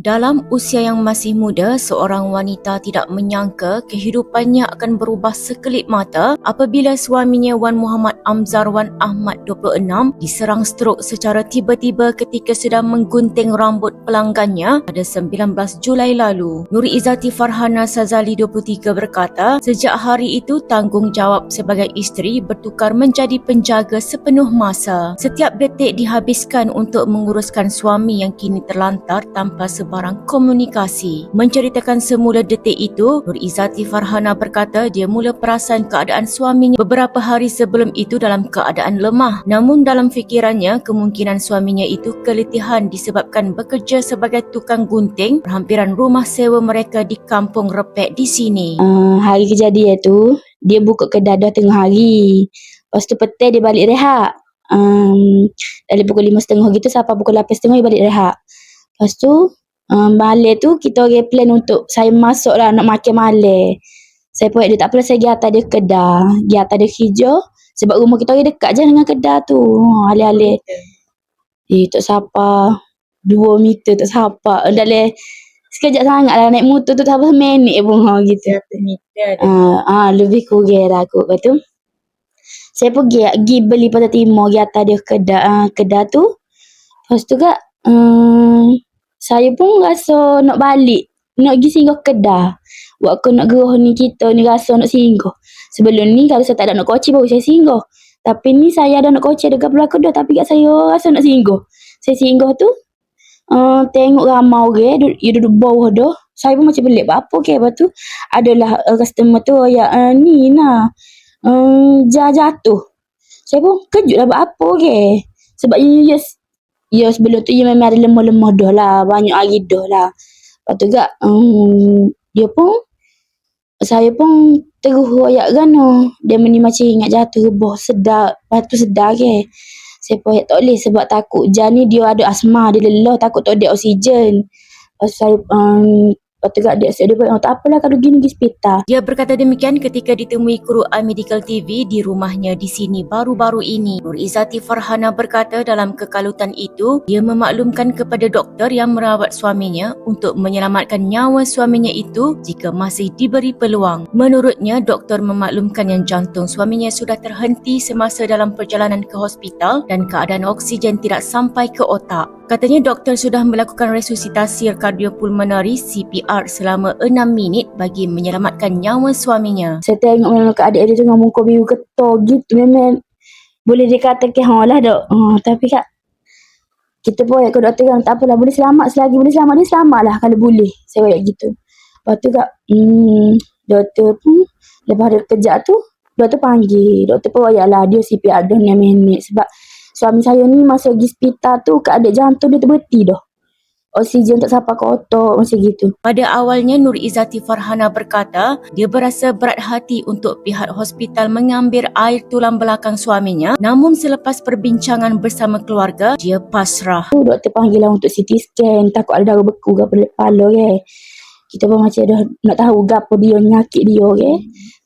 Dalam usia yang masih muda, seorang wanita tidak menyangka kehidupannya akan berubah sekelip mata apabila suaminya Wan Muhammad Amzar Wan Ahmad 26 diserang strok secara tiba-tiba ketika sedang menggunting rambut pelanggannya pada 19 Julai lalu. Nuri Izzati Farhana Sazali 23 berkata, sejak hari itu tanggungjawab sebagai isteri bertukar menjadi penjaga sepenuh masa. Setiap detik dihabiskan untuk menguruskan suami yang kini terlantar tanpa sebab barang komunikasi. Menceritakan semula detik itu, Nur Izzati Farhana berkata dia mula perasan keadaan suaminya beberapa hari sebelum itu dalam keadaan lemah. Namun dalam fikirannya, kemungkinan suaminya itu keletihan disebabkan bekerja sebagai tukang gunting perhampiran rumah sewa mereka di kampung Repek di sini. Uh, hari kejadian tu, dia buka kedai dah tengah hari. Lepas tu petang dia balik rehat. Um, dari pukul lima setengah gitu sampai pukul lapan setengah dia balik rehat. Lepas tu, um, balik tu kita orang plan untuk saya masuk lah nak makan malam. Saya pun dia tak apa saya pergi atas dia kedah. Pergi atas dia hijau. Sebab rumah kita orang dekat je dengan kedah tu. Ha, alih-alih. Eh, tak siapa. Dua meter tak siapa. Dalam sekejap sangat lah naik motor tu tak apa minit pun ha, gitu. meter Ah, uh, lebih kurang lah aku. Lepas tu, saya pergi, pergi beli pada timur, pergi atas dia kedah, uh, kedah tu. Lepas tu kak, um, saya pun rasa nak balik. Nak pergi singgah kedah. Waktu nak geruh ni kita ni rasa nak singgah. Sebelum ni kalau saya tak ada nak koci baru saya singgah. Tapi ni saya ada nak koci dekat belakang dah. Tapi kat saya rasa nak singgah. Saya singgah tu. Uh, tengok ramai orang. Duduk, dia duduk bawah dah. Saya pun macam belik apa ke. Lepas tu adalah uh, customer tu ya uh, ni nah. Um, jatuh. Saya pun kejut lah buat apa ke. Sebab dia just Ya sebelum tu dia memang ada lemah-lemah dah lah. Banyak hari dah lah. Lepas tu kak, um, dia pun, saya pun terus royak kan. Oh. Dia meni macam ingat jatuh rebah sedar. Lepas tu sedar ke. Saya pun tak boleh sebab takut. Jan ni dia ada asma. Dia lelah takut tak ada oksigen. Lepas saya um, Lepas tu dia dia pun, oh, tak apalah kalau gini pergi hospital. Dia berkata demikian ketika ditemui kru iMedical TV di rumahnya di sini baru-baru ini. Nur Izzati Farhana berkata dalam kekalutan itu, dia memaklumkan kepada doktor yang merawat suaminya untuk menyelamatkan nyawa suaminya itu jika masih diberi peluang. Menurutnya, doktor memaklumkan yang jantung suaminya sudah terhenti semasa dalam perjalanan ke hospital dan keadaan oksigen tidak sampai ke otak. Katanya doktor sudah melakukan resusitasi kardiopulmonari CPR selama 6 minit bagi menyelamatkan nyawa suaminya. Saya tengok memang keadaan dia tengah muka biru ketor gitu memang boleh dikatakan ha lah dok. Uh, tapi kak kita pun ayat ke doktor kan tak apalah boleh selamat selagi boleh selamat dia selamat lah kalau boleh. Saya ayat gitu. Lepas tu kak hmm, doktor pun lepas dia kerja tu doktor panggil. Doktor pun ayat lah dia CPR dah 6 minit sebab suami saya ni masa pergi hospital tu keadaan jantung dia terbeti dah. Oksigen tak sampai ke otak macam gitu. Pada awalnya Nur Izzati Farhana berkata dia berasa berat hati untuk pihak hospital mengambil air tulang belakang suaminya namun selepas perbincangan bersama keluarga dia pasrah. Doktor panggil lah untuk CT scan takut ada darah beku ke kepala ya. Kita pun macam dah nak tahu gapo dia nyakit dia ya.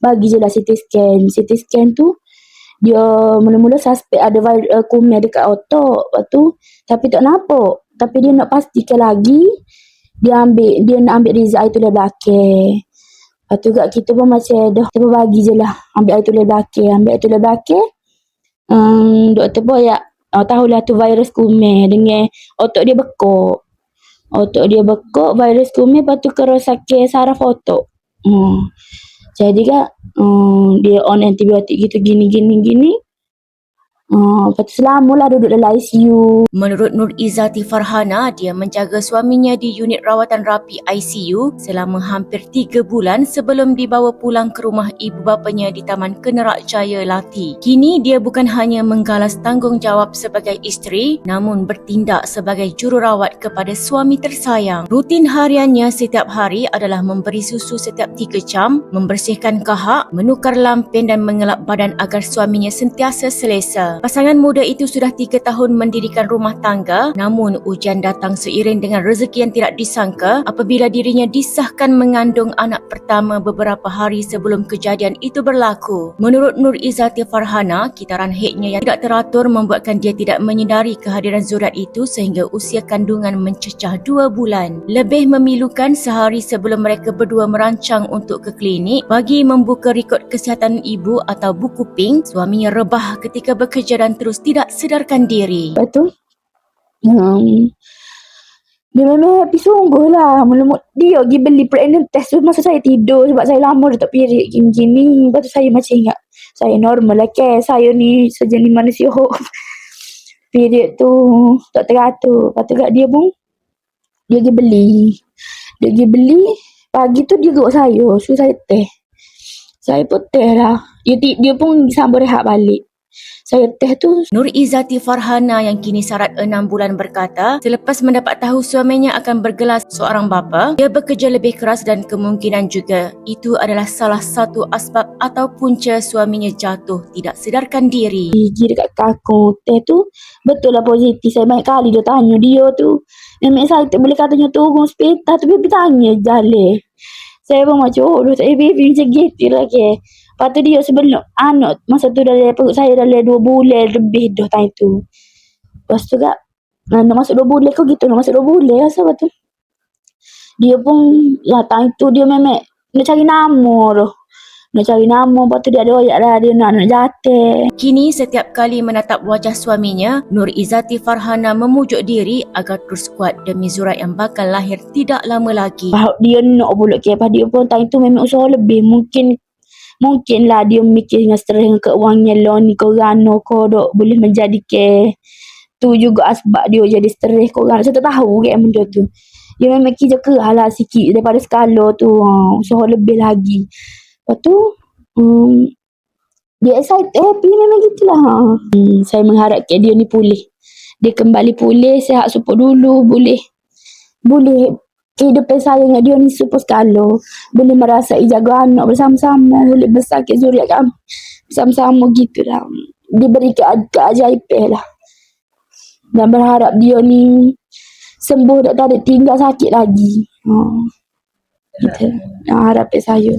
Bagi je lah CT scan. CT scan tu dia mula-mula suspek ada virus uh, kuman dekat otak lepas tu tapi tak nampak tapi dia nak pastikan lagi dia ambil dia nak ambil result itu dari belakang lepas tu kat kita pun macam dah kita bagi je lah ambil itu dari belakang ambil itu dari belakang um, doktor pun ya oh, tahulah tu virus kuman dengan otak dia bekok otak dia bekok virus kuman lepas tu kerosakan saraf otak hmm. Jadi kan um, dia on antibiotik gitu gini gini gini. Lepas tu selama lah duduk dalam ICU. Menurut Nur Izzati Farhana, dia menjaga suaminya di unit rawatan rapi ICU selama hampir 3 bulan sebelum dibawa pulang ke rumah ibu bapanya di Taman Kenerak Jaya Lati. Kini dia bukan hanya menggalas tanggungjawab sebagai isteri namun bertindak sebagai jururawat kepada suami tersayang. Rutin hariannya setiap hari adalah memberi susu setiap 3 jam, membersihkan kahak, menukar lampen dan mengelap badan agar suaminya sentiasa selesa. Pasangan muda itu sudah tiga tahun mendirikan rumah tangga namun ujian datang seiring dengan rezeki yang tidak disangka apabila dirinya disahkan mengandung anak pertama beberapa hari sebelum kejadian itu berlaku. Menurut Nur Izzati Farhana, kitaran haidnya yang tidak teratur membuatkan dia tidak menyedari kehadiran zurat itu sehingga usia kandungan mencecah dua bulan. Lebih memilukan sehari sebelum mereka berdua merancang untuk ke klinik bagi membuka rekod kesihatan ibu atau buku pink, suaminya rebah ketika bekerja dan terus tidak sedarkan diri. Tu, um, dia memang happy sungguh lah. Mula dia pergi beli pregnant test tu masa saya tidur sebab saya lama dah tak period gini-gini. Lepas tu saya macam ingat, saya normal lah ke. Saya ni sejenis manusia period tu tak teratur. Lepas tu kat dia pun, dia pergi beli. Dia pergi beli, pagi tu dia gok saya. So saya teh. Saya pun teh lah. Dia, dia pun sambung rehat balik. Saya teh tu Nur Izzati Farhana yang kini sarat 6 bulan berkata, selepas mendapat tahu suaminya akan bergelar seorang bapa, dia bekerja lebih keras dan kemungkinan juga itu adalah salah satu asbab atau punca suaminya jatuh tidak sedarkan diri. gigi dekat kaku teh tu betul lah positif. Saya banyak kali dia tanya dia tu. Nenek saya tak boleh katanya turun sepeta tu dia tanya jale. Saya pun macam oh eh baby macam gitu lah ke. Lepas tu dia sebelum anak masa tu dalam perut saya dalam dua bulan lebih dah time tu. Lepas tu kak nak masuk dua bulan kau gitu nak masuk dua bulan rasa lepas tu. Dia pun lah time tu dia memang nak cari nama tu. Nak cari nama lepas tu dia ada royak lah dia nak nak jatuh. Kini setiap kali menatap wajah suaminya, Nur Izzati Farhana memujuk diri agar terus kuat demi zurat yang bakal lahir tidak lama lagi. Bahawa dia nak pula ke apa dia pun time tu memang usaha lebih mungkin mungkin lah dia mikir dengan stres dengan keuangan loan ni korang no ko dok. Boleh menjadi ke tu juga sebab dia jadi stres korang saya tak tahu ke benda tu. Dia memang kerja keras lah sikit daripada skala tu. Usaha lebih lagi. Lepas tu um, dia excited happy memang gitulah ha. hmm, saya mengharapkan dia ni pulih. Dia kembali pulih sihat support dulu boleh. Boleh kehidupan saya dengan dia ni super. Boleh merasai jaga anak bersama-sama. Boleh besar ke zuriat kami. Bersama-sama gitu lah. Dia beri ke keajaiban lah. Dan berharap dia ni sembuh tak ada tinggal sakit lagi. Ha. Gitu. Yang harapan saya.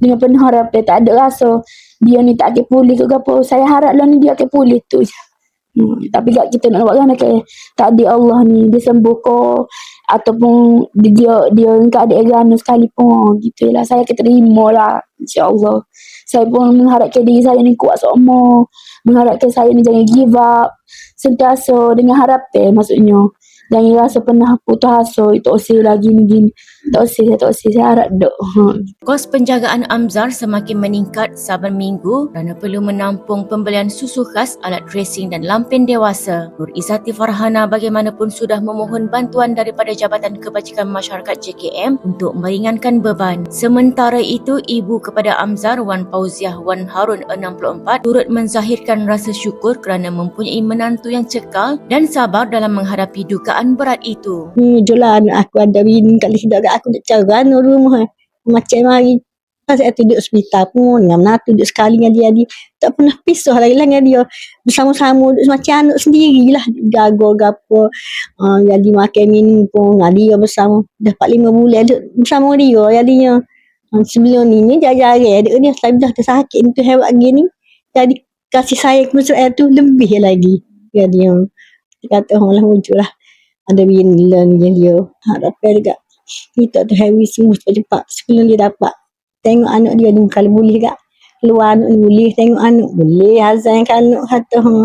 Dengan penuh harapan tak ada rasa dia ni tak akan pulih ke apa. Saya harap lah ni dia akan pulih tu je. Hmm, tapi kat kita nak buat kan okay, tak ada Allah ni dia sembuh ko ataupun dia dia engkau ada erana sekalipun. Gitu lah saya akan terima lah insyaallah. Saya pun mengharapkan diri saya ni kuat seumur mengharapkan saya ni jangan give up. Sentiasa dengan harapan maksudnya. Jangan rasa pernah putus asa, tak usah lagi ni gini. Usah, saya harap dok. Ha. Kos penjagaan Amzar semakin meningkat saban minggu kerana perlu menampung pembelian susu khas, alat dressing dan lampen dewasa. Nur Izzati Farhana bagaimanapun sudah memohon bantuan daripada Jabatan Kebajikan Masyarakat JKM untuk meringankan beban. Sementara itu, ibu kepada Amzar Wan Fauziah Wan Harun 64 turut menzahirkan rasa syukur kerana mempunyai menantu yang cekal dan sabar dalam menghadapi dugaan berat itu. Ni jualan aku ada bini kat lidah kat aku nak cara no rumah. Macam pas saya duduk hospital pun dengan menatu duduk sekali dengan dia dia tak pernah pisah lagi lah dengan dia. Bersama-sama duduk macam anak sendiri lah jaga gapo uh, jadi makan minum pun. Dengan dia bersama dah 4-5 bulan duduk bersama dia jadinya. Uh, sebelum ni ni dia jarang dia selalu dah tersakit tu hebat gini jadi kasih sayang kepada tu lebih lagi jadinya. Kata orang lah wujud lah ada bini lah ni dia. Harapan dekat kita tu Harry semua cepat-cepat sebelum dia dapat tengok anak dia ni kalau boleh gak keluar anak boleh tengok anak boleh Hazan kalau kata ha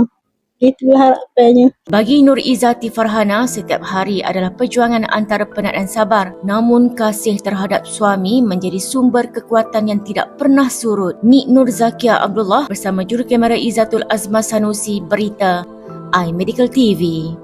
itu harapannya Bagi Nur Izzati Farhana, setiap hari adalah perjuangan antara penat dan sabar. Namun kasih terhadap suami menjadi sumber kekuatan yang tidak pernah surut. Nik Nur Zakia Abdullah bersama jurukamera Izzatul Azma Sanusi berita iMedical TV.